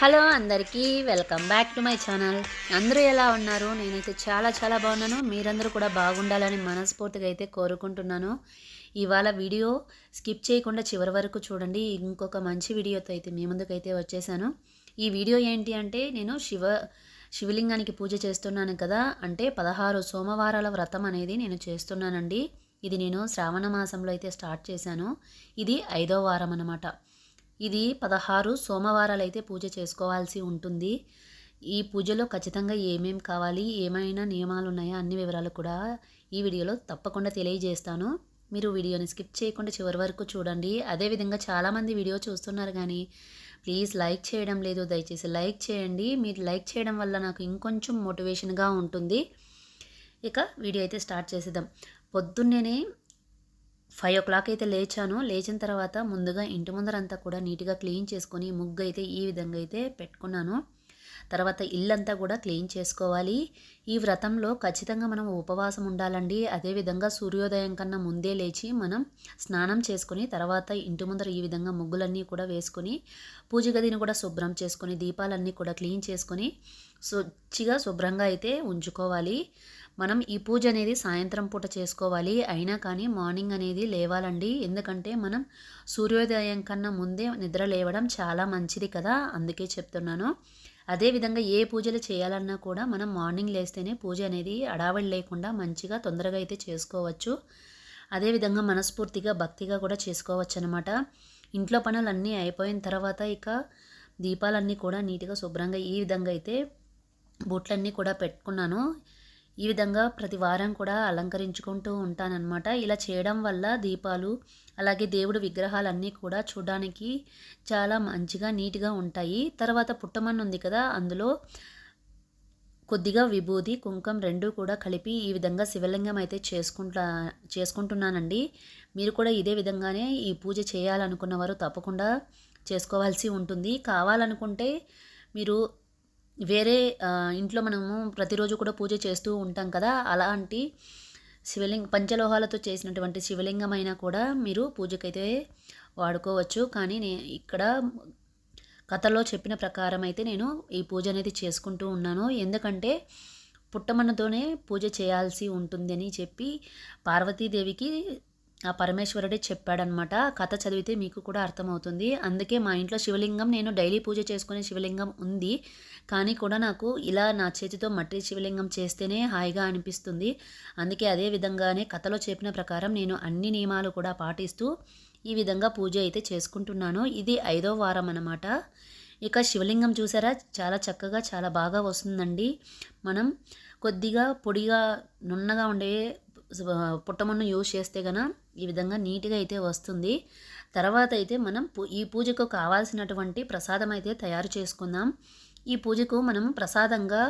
Hello అందరికీ welcome back to my channel. అందరూ ఎలా ఉన్నారు? నేనైతే చాలా చాలా బాగున్నాను. మీరందరూ కూడా బాగుండాలని మనస్ఫూర్తిగా అయితే కోరుకుంటున్నాను. ఇవాళ వీడియో స్కిప్ చేయకుండా చివరి వరకు చూడండి. ఇంకొక మంచి వీడియోతో అయితే మీ ముందుకైతే వచ్చేసాను. ఈ వీడియో ఏంటి అంటే నేను శివ శివలింగానికి పూజ చేస్తున్నాను కదా అంటే పదహారు సోమవారాల వ్రతం అనేది నేను చేస్తున్నానండి. ఇది నేను శ్రావణ మాసంలో అయితే స్టార్ట్ చేశాను. ఇది ఐదో వారం అన్నమాట. ఇది పదహారు సోమవారాలు అయితే పూజ చేసుకోవాల్సి ఉంటుంది. ఈ పూజలో ఖచ్చితంగా ఏమేం కావాలి ఏమైనా నియమాలు ఉన్నాయా అన్ని వివరాలు కూడా ఈ వీడియోలో తప్పకుండా తెలియజేస్తాను. మీరు వీడియోని స్కిప్ చేయకుండా చివరి వరకు చూడండి. అదేవిధంగా చాలామంది వీడియో చూస్తున్నారు కానీ ప్లీజ్ లైక్ చేయడం లేదు. దయచేసి లైక్ చేయండి. మీరు లైక్ చేయడం వల్ల నాకు ఇంకొంచెం మోటివేషన్గా ఉంటుంది. ఇక వీడియో అయితే స్టార్ట్ చేసేద్దాం. పొద్దున్నేనే ఫైవ్ ఓ క్లాక్ అయితే లేచాను. లేచిన తర్వాత ముందుగా ఇంటి ముందరంతా కూడా నీట్గా క్లీన్ చేసుకొని ముగ్గు అయితే ఈ విధంగా అయితే పెట్టుకున్నాను. తర్వాత ఇల్లంతా కూడా క్లీన్ చేసుకోవాలి. ఈ వ్రతంలో ఖచ్చితంగా మనం ఉపవాసం ఉండాలండి. అదేవిధంగా సూర్యోదయం కన్నా ముందే లేచి మనం స్నానం చేసుకొని తర్వాత ఇంటి ముందర ఈ విధంగా ముగ్గులన్నీ కూడా వేసుకొని పూజ గదిని కూడా శుభ్రం చేసుకొని దీపాలన్నీ కూడా క్లీన్ చేసుకొని శుచిగా శుభ్రంగా అయితే ఉంచుకోవాలి. మనం ఈ పూజ అనేది సాయంత్రం పూట చేసుకోవాలి. అయినా కానీ మార్నింగ్ అనేది లేవాలండి. ఎందుకంటే మనం సూర్యోదయం కన్నా ముందే నిద్ర లేవడం చాలా మంచిది కదా అందుకే చెప్తున్నాను. అదేవిధంగా ఏ పూజలు చేయాలన్నా కూడా మనం మార్నింగ్ లేస్తేనే పూజ అనేది అడావడి లేకుండా మంచిగా తొందరగా అయితే చేసుకోవచ్చు. అదేవిధంగా మనస్ఫూర్తిగా భక్తిగా కూడా చేసుకోవచ్చు అనమాట ఇంట్లో పనులన్నీ అయిపోయిన తర్వాత ఇక దీపాలన్నీ కూడా నీట్గా శుభ్రంగా ఈ విధంగా అయితే బూట్లన్నీ కూడా పెట్టుకున్నాను. ఈ విధంగా ప్రతి వారం కూడా అలంకరించుకుంటూ ఉంటానన్నమాట. ఇలా చేయడం వల్ల దీపాలు అలాగే దేవుడు విగ్రహాలన్నీ కూడా చూడడానికి చాలా మంచిగా నీట్గా ఉంటాయి. తర్వాత పుట్టమన్ను ఉంది కదా అందులో కొద్దిగా విభూది కుంకం రెండు కూడా కలిపి ఈ విధంగా శివలింగం అయితే చేసుకుంటా చేసుకుంటున్నానండి. మీరు కూడా ఇదే విధంగానే ఈ పూజ చేయాలనుకున్న వారు తప్పకుండా చేసుకోవాల్సి ఉంటుంది. కావాలనుకుంటే మీరు వేరే ఇంట్లో మనము ప్రతిరోజు కూడా పూజ చేస్తూ ఉంటాం కదా అలాంటి శివలింగ పంచలోహాలతో చేసినటువంటి శివలింగం అయినా కూడా మీరు పూజకైతే వాడుకోవచ్చు. కానీ నే ఇక్కడ కథలో చెప్పిన ప్రకారం అయితే నేను ఈ పూజ అనేది చేసుకుంటూ ఉన్నాను. ఎందుకంటే పుట్టమన్నతోనే పూజ చేయాల్సి ఉంటుందని చెప్పి పార్వతీదేవికి ఆ పరమేశ్వరుడే చెప్పాడనమాట. కథ చదివితే మీకు కూడా అర్థమవుతుంది. అందుకే మా ఇంట్లో శివలింగం నేను డైలీ పూజ చేసుకునే శివలింగం ఉంది. కానీ కూడా నాకు ఇలా నా చేతితో మట్టి శివలింగం చేస్తేనే హాయిగా అనిపిస్తుంది. అందుకే అదే విధంగానే కథలో చెప్పిన ప్రకారం నేను అన్ని నియమాలు కూడా పాటిస్తూ ఈ విధంగా పూజ అయితే చేసుకుంటున్నాను. ఇది ఐదో వారం అనమాట ఇక శివలింగం చూసారా? చాలా చక్కగా చాలా బాగా వస్తుందండి. మనం కొద్దిగా పొడిగా నున్నగా ఉండే పుట్టమన్ను యూజ్ చేస్తే గన ఈ విధంగా నీట్గా అయితే వస్తుంది. తర్వాత అయితే మనం ఈ పూజకు కావాల్సినటువంటి ప్రసాదం అయితే తయారు చేసుకుందాం. ఈ పూజకు మనం ప్రసాదంగా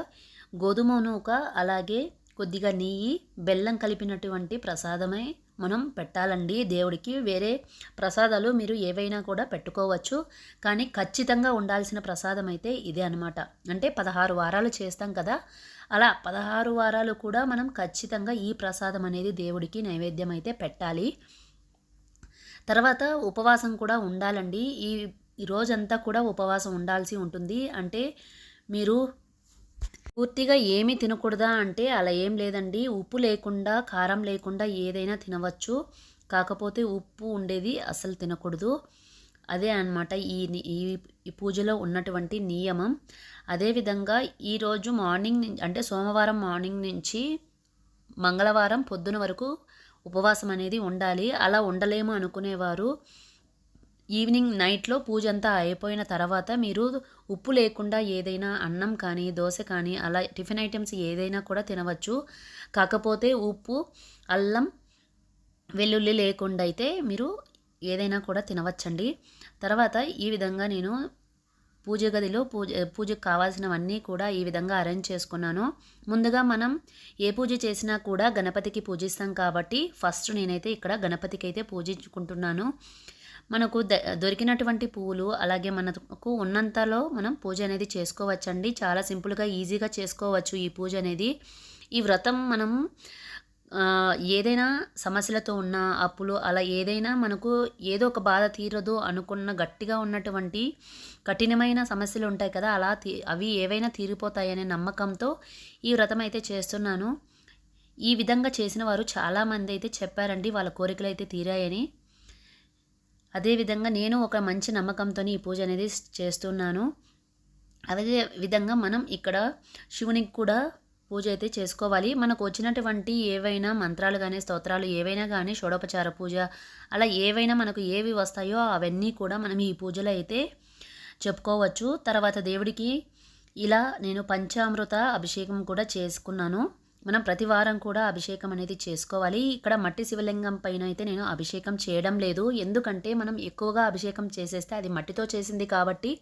గోధుమ నూక అలాగే కొద్దిగా నెయ్యి బెల్లం కలిపినటువంటి ప్రసాదమే మనం పెట్టాలండి. దేవుడికి వేరే ప్రసాదాలు మీరు ఏవైనా కూడా పెట్టుకోవచ్చు. కానీ ఖచ్చితంగా ఉండాల్సిన ప్రసాదం అయితే ఇదే అనమాట అంటే పదహారు వారాలు చేస్తాం కదా. అలా పదహారు వారాలు కూడా మనం ఖచ్చితంగా ఈ ప్రసాదం అనేది దేవుడికి నైవేద్యం అయితే పెట్టాలి. తర్వాత ఉపవాసం కూడా ఉండాలండి. ఈ ఈ రోజంతా కూడా ఉపవాసం ఉండాల్సి ఉంటుంది. అంటే మీరు పూర్తిగా ఏమీ తినకూడదా అంటే అలా ఏం లేదండి. ఉప్పు లేకుండా కారం లేకుండా ఏదైనా తినవచ్చు. కాకపోతే ఉప్పు ఉండేది అసలు తినకూడదు. అదే అనమాట ఈ ఈ పూజలో ఉన్నటువంటి నియమం. అదేవిధంగా ఈరోజు మార్నింగ్ అంటే సోమవారం మార్నింగ్ నుంచి మంగళవారం పొద్దున వరకు ఉపవాసం అనేది ఉండాలి. అలా ఉండలేము అనుకునేవారు. ఈవినింగ్ నైట్లో పూజ అంతా అయిపోయిన తర్వాత మీరు ఉప్పు లేకుండా ఏదైనా అన్నం కానీ దోశ కానీ అలా టిఫిన్ ఐటమ్స్ ఏదైనా కూడా తినవచ్చు. కాకపోతే ఉప్పు అల్లం వెల్లుల్లి లేకుండా అయితే మీరు ఏదైనా కూడా తినవచ్చండి. తర్వాత ఈ విధంగా నేను పూజ గదిలో పూజ పూజకు కావాల్సినవన్నీ కూడా ఈ విధంగా అరేంజ్ చేసుకున్నాను. ముందుగా మనం ఏ పూజ చేసినా కూడా గణపతికి పూజిస్తాం కాబట్టి ఫస్ట్ నేనైతే ఇక్కడ గణపతికి అయితే పూజించుకుంటున్నాను. మనకు దొరికినటువంటి పువ్వులు అలాగే మనకు ఉన్నంతలో మనం పూజ అనేది చేసుకోవచ్చండి. చాలా సింపుల్గా ఈజీగా చేసుకోవచ్చు ఈ పూజ అనేది. ఈ వ్రతం మనం ఏదైనా సమస్యలతో ఉన్న అప్పులు అలా ఏదైనా మనకు ఏదో ఒక బాధ తీరదు అనుకున్న గట్టిగా ఉన్నటువంటి కఠినమైన సమస్యలు ఉంటాయి కదా అలా తీ అవి ఏవైనా తీరిపోతాయనే నమ్మకంతో ఈ వ్రతం అయితే చేస్తున్నాను. ఈ విధంగా చేసిన వారు చాలామంది అయితే చెప్పారండి వాళ్ళ కోరికలు అయితే తీరాయని. అదేవిధంగా నేను ఒక మంచి నమ్మకంతో ఈ పూజ అనేది చేస్తున్నాను. అదే విధంగా మనం ఇక్కడ శివునికి కూడా పూజ అయితే చేసుకోవాలి. మనకు వచ్చినటువంటి ఏవైనా మంత్రాలు కానీ స్తోత్రాలు ఏవైనా కానీ షోడోపచార పూజ అలా ఏవైనా మనకు ఏవి వస్తాయో అవన్నీ కూడా మనం ఈ పూజలో అయితే చెప్పుకోవచ్చు. తర్వాత దేవుడికి ఇలా నేను పంచామృత అభిషేకం కూడా చేసుకున్నాను. మనం ప్రతి వారం కూడా అభిషేకం అనేది చేసుకోవాలి. ఇక్కడ మట్టి శివలింగం పైన అయితే నేను అభిషేకం చేయడం లేదు. ఎందుకంటే మనం ఎక్కువగా అభిషేకం చేసేస్తే అది మట్టితో చేసింది కాబట్టి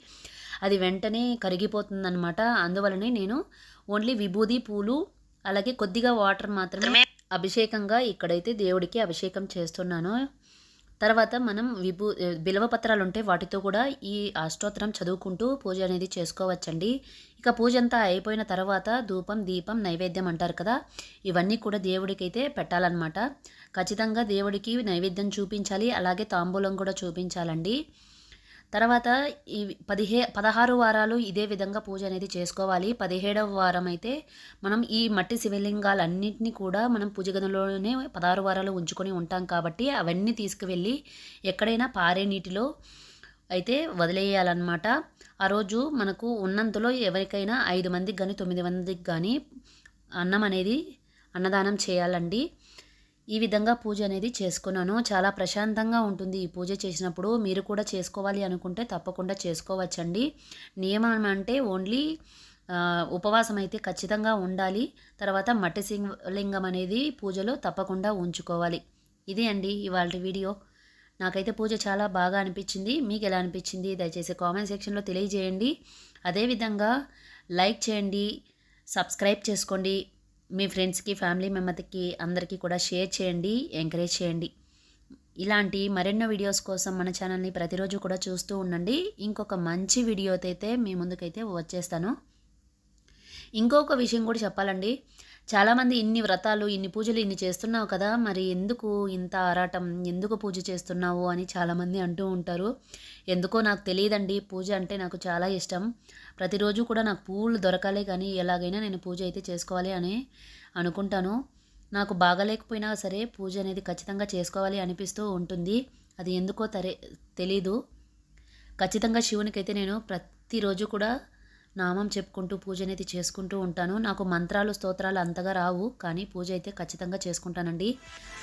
అది వెంటనే కరిగిపోతుందన్నమాట. అందువలనే నేను ఓన్లీ విభూది పూలు అలాగే కొద్దిగా వాటర్ మాత్రమే అభిషేకంగా ఇక్కడైతే దేవుడికి అభిషేకం చేస్తున్నాను. తర్వాత మనం విభూ బిలవ పత్రాలు ఉంటే వాటితో కూడా ఈ అష్టోత్తరం చదువుకుంటూ పూజ అనేది చేసుకోవచ్చండి. ఇక పూజ అంతా అయిపోయిన తర్వాత ధూపం దీపం నైవేద్యం అంటారు కదా ఇవన్నీ కూడా దేవుడికి అయితే పెట్టాలన్నమాట. ఖచ్చితంగా దేవుడికి నైవేద్యం చూపించాలి అలాగే తాంబూలం కూడా చూపించాలండి. తర్వాత ఈ పదిహే పదహారు వారాలు ఇదే విధంగా పూజ అనేది చేసుకోవాలి. పదిహేడవ వారం అయితే మనం ఈ మట్టి శివలింగాలన్నింటినీ కూడా మనం పూజ గదిలోనే పదహారు వారాలు ఉంచుకొని ఉంటాం కాబట్టి అవన్నీ తీసుకువెళ్ళి ఎక్కడైనా పారే నీటిలో అయితే వదిలేయాలన్నమాట. ఆ రోజు మనకు ఉన్నంతలో ఎవరికైనా ఐదు మందికి కానీ తొమ్మిది మందికి కానీ అన్నం అనేది అన్నదానం చేయాలండి. ఈ విధంగా పూజ అనేది చేసుకున్నాను. చాలా ప్రశాంతంగా ఉంటుంది ఈ పూజ చేసినప్పుడు. మీరు కూడా చేసుకోవాలి అనుకుంటే తప్పకుండా చేసుకోవచ్చండి. నియమం అంటే ఓన్లీ ఉపవాసం అయితే ఖచ్చితంగా ఉండాలి. తర్వాత మట్టి లింగం అనేది పూజలో తప్పకుండా ఉంచుకోవాలి. ఇది అండి ఇవాళ వీడియో. నాకైతే పూజ చాలా బాగా అనిపించింది. మీకు ఎలా అనిపించింది? దయచేసి కామెంట్ సెక్షన్లో తెలియజేయండి. అదేవిధంగా లైక్ చేయండి సబ్స్క్రైబ్ చేసుకోండి. మీ ఫ్రెండ్స్కి ఫ్యామిలీ మెంబర్కి అందరికీ కూడా షేర్ చేయండి ఎంకరేజ్ చేయండి. ఇలాంటి మరెన్నో వీడియోస్ కోసం మన ఛానల్ని ప్రతిరోజు కూడా చూస్తూ ఉండండి. ఇంకొక మంచి వీడియోతో అయితే మీ ముందుకైతే వచ్చేస్తాను. ఇంకొక విషయం కూడా చెప్పాలండి. చాలామంది ఇన్ని వ్రతాలు ఇన్ని పూజలు ఇన్ని చేస్తున్నావు కదా మరి ఎందుకు ఇంత ఆరాటం ఎందుకు పూజ చేస్తున్నావు అని చాలామంది అంటూ ఉంటారు. ఎందుకో నాకు తెలియదండి పూజ అంటే నాకు చాలా ఇష్టం. ప్రతిరోజు కూడా నాకు పూలు దొరకాలే కానీ ఎలాగైనా నేను పూజ అయితే చేసుకోవాలి అని అనుకుంటాను. నాకు బాగలేకపోయినా సరే పూజ అనేది ఖచ్చితంగా చేసుకోవాలి అనిపిస్తూ ఉంటుంది. అది ఎందుకో తరే తెలీదు. ఖచ్చితంగా శివునికైతే నేను ప్రతిరోజు కూడా నామం చెప్పుకుంటూ పూజ అనేది చేసుకుంటూ ఉంటాను. నాకు మంత్రాలు స్తోత్రాలు అంతగా రావు. కానీ పూజ అయితే ఖచ్చితంగా చేసుకుంటానండి.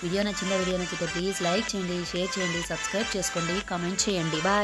వీడియో నచ్చిన వీడియో నచ్చితే ప్లీజ్ లైక్ చేయండి షేర్ చేయండి సబ్స్క్రైబ్ చేసుకోండి కామెంట్ చేయండి. బాయ్.